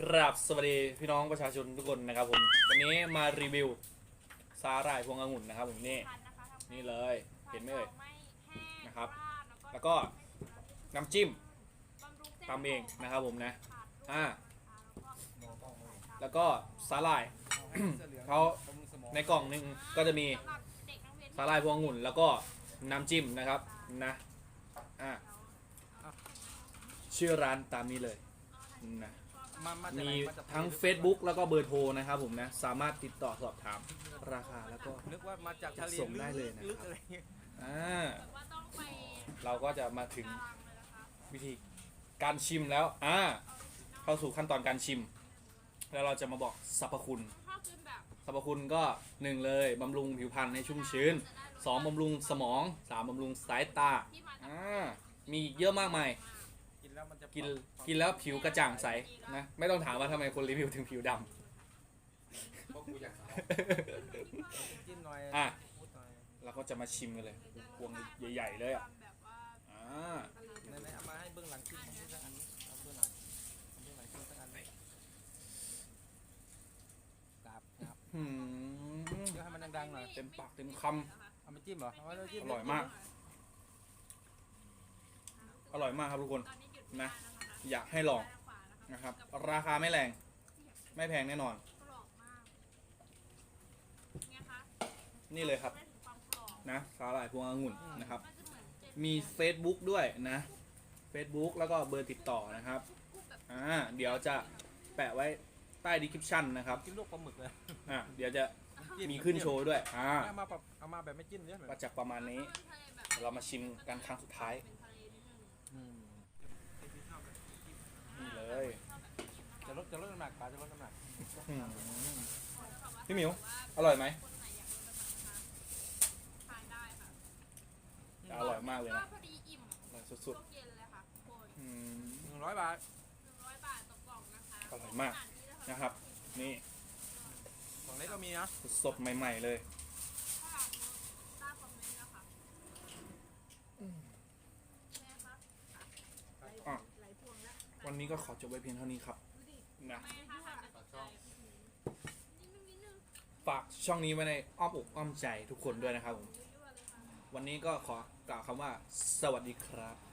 กราบสวัสดีพี่น้องประชาชนทุกคนนะครับผมวันนี้มารีวิวสาหร่ายพวงองุ่นนะครับผมนี่นี่เลยเห็นไหมเอ่ยนะครับ แล้วก็น้ำจิ้มทำเองนะครับผมนะอ่าแล้วก็สาหร่ายเขาในกล่องหนึงก็จะมีสาหร่ายพวงองุ่น แล้วก็น้ำจิ้มนะครับนะอ่าชื่อร้านตามนี้เลยนะ มามาจากมีไหนมาจากทั้ง Facebook แล้วก็เบอร์โทรนะครับผมนะ สามารถติดต่อสอบถามราคาแล้วก็ นึกว่ามาจากทะเลส่งได้เลยนะครับ ลึกอะไรเงี้ยอ่าเราก็จะมาถึงวิธีการชิมแล้วอ่าเข้าสู่ขั้นตอนการชิม แล้วเราจะมาบอกสรรพคุณสรรพคุณก็หนึ่งเลยบำรุงผิวพรรณให้ชุ่มชื้นสองบำรุงสมองสามบำรุงสายตาอ่ามีอีกเยอะมากมายกิน แล้วมันจะกินกินแล้วผิวกระจ่างใสนะไม่ต้องถามว่าทำไมคนรีวิวถึงผิวดำจิ้มหน่อยอะพูดหน่อยเราก็จะมาชิมกันเลยพวงใหญ่ๆเลยอะอ่าไหนๆเอามาให้เบื้องหลังจิ้มให้สักอันนี้เอาเบื้องหลังเอาเบื้องหลังจิ้มสักอันกราบกราบหืมเดี๋ยวให้มันดังๆหน่อยเต็มปากเต็มคเอามาจิ้มเหรอเอามาเลยจิ้มำอร่อยมาก อร่อยมากครับทุกคนนะ อยากให้ลองนะครับ ราคาไม่แรง ไม่แพงแน่นอน นี่เลยครับ นะสาหร่ายพวงองุ่นนะครับ มี Facebook ด้วยนะ Facebook แล้วก็เบอร์ติดต่อนะครับ อ่า เดี๋ยวจะแปะไว้ใต้ดีคริปชันนะครับจิ้มลูกปลาหมึกเลยอ่าเดี๋ยวจะจิ้มีขึ้นโชว์ด้วย อ่าเอามาแบบเอามาแบบไม่จิ้มเนี่ยก็จะประมาณนี้ เรามาชิมกันครั้งสุดท้าย อืม นี่เลย จะลดจะลดน้ำหนักปลาจะลดน้ำหนัก อืมพี่หมิว อร่อยไหมอร่อยมากเลยก็นะพอดีอิ่มอร่อยสุช่วดงเย็นเลยค่ะทุกคนๆอืม หนึ่งร้อยบาทหนึ่งร้อยบาทต่อกล่องนะคะอร่อยมาก นะครับ นี่ของเล็กก็มีนะสดๆใหม่ ๆ เลยข้างหลังใต้คอมเมนต์นะคะแม่คะอะ ไหลพวงแล้ววันนี้ก็ขอจบไว้เพียงเท่านี้ครับ นะ แม่ค่ะหันไปสนใจนิดนึงนิดนึง ฝากช่องนี้ไว้ในอ้อมอกอ้อมใจทุกคนด้วยนะครับผม วันนี้ก็ขอกล่าวคำว่าสวัสดีครับ